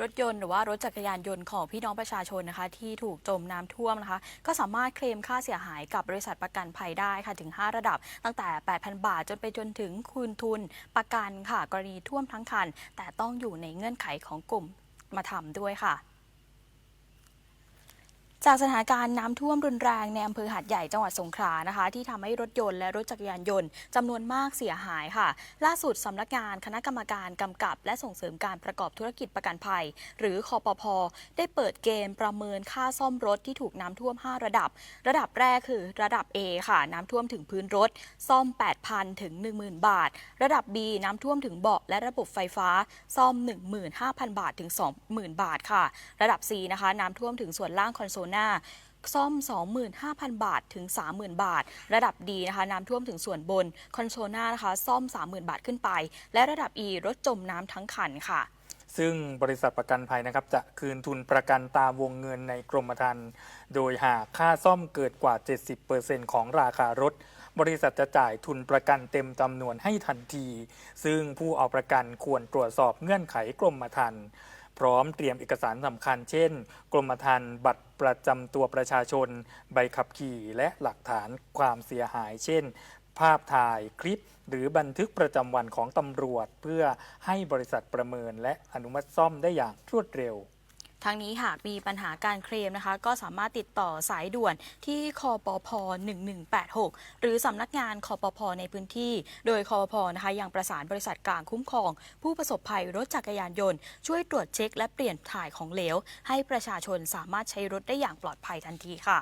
รถยนต์หรือว่ารถจักรยานยนต์ของพี่น้องประชาชนนะคะ ที่ถูกจมน้ำท่วมนะคะ ก็สามารถเคลมค่าเสียหายกับบริษัทประกันภัยได้ค่ะถึง 5 ระดับ ตั้งแต่ 8,000 บาทจนไปจนถึงคืนทุนประกันค่ะ กรณีท่วมทั้งคัน แต่ต้องอยู่ในเงื่อนไขของกลุ่มมาทำด้วยค่ะ จากสถานการณ์น้ำท่วมรุนแรงในอำเภอหาดใหญ่จังหวัดสงขลานะคะ ที่ทำให้รถยนต์และรถจักรยานยนต์จำนวนมากเสียหายค่ะ ล่าสุดสำนักงานคณะกรรมการกำกับ และส่งเสริมการประกอบธุรกิจประกันภัย หรือคอปพได้เปิดเกณฑ์ประเมินค่าซ่อมรถที่ถูกน้ำท่วม 5 ระดับ ระดับแรกคือระดับ A ค่ะ น้ำท่วมถึงพื้นรถ ซ่อม 8,000 ถึง 10,000 บาท ระดับ B น้ำท่วมถึงเบาะและระบบไฟฟ้า ซ่อม 15,000 บาทถึง 20,000 บาทค่ะ ระดับ C นะคะน้ำท่วมถึงส่วนล่างคอนโซลน้าซ่อม 25,000 บาทถึง 30,000 บาท ระดับดีนะคะน้ำท่วมถึงส่วนบน คอนโซลหน้านะคะซ่อม 30,000 บาทขึ้นไป และระดับ E รถจมน้ำทั้งคันค่ะ ซึ่งบริษัทประกันภัยนะครับ จะคืนทุนประกันตามวงเงินในกรมธรรม์โดยหากค่าซ่อมเกิดกว่า 70%ของราคารถ บริษัทจะจ่ายทุนประกันเต็มจำนวนให้ทันที ซึ่งผู้เอาประกันควรตรวจสอบเงื่อนไขกรมธรรม์ พร้อมเตรียมเอกสารสำคัญ เช่น กรมธรรม์บัตรประจำตัวประชาชน ใบขับขี่และหลักฐานความเสียหาย เช่น ภาพถ่ายคลิป หรือบันทึกประจำวันของตำรวจ เพื่อให้บริษัทประเมินและอนุมัติซ่อมได้อย่างรวดเร็ว ทั้งนี้หากมีปัญหาการเคลมนะคะ ก็สามารถติดต่อสายด่วนที่คอปพ 1186 หรือสำนักงานคอปพ ในพื้นที่ โดยคอปพนะคะยังประสานบริษัทกลางคุ้มครอง ผู้ประสบภัยรถจักรยานยนต์ ช่วยตรวจเช็คและเปลี่ยนถ่ายของเหลว ให้ประชาชนสามารถใช้รถได้อย่างปลอดภัยทันทีค่ะ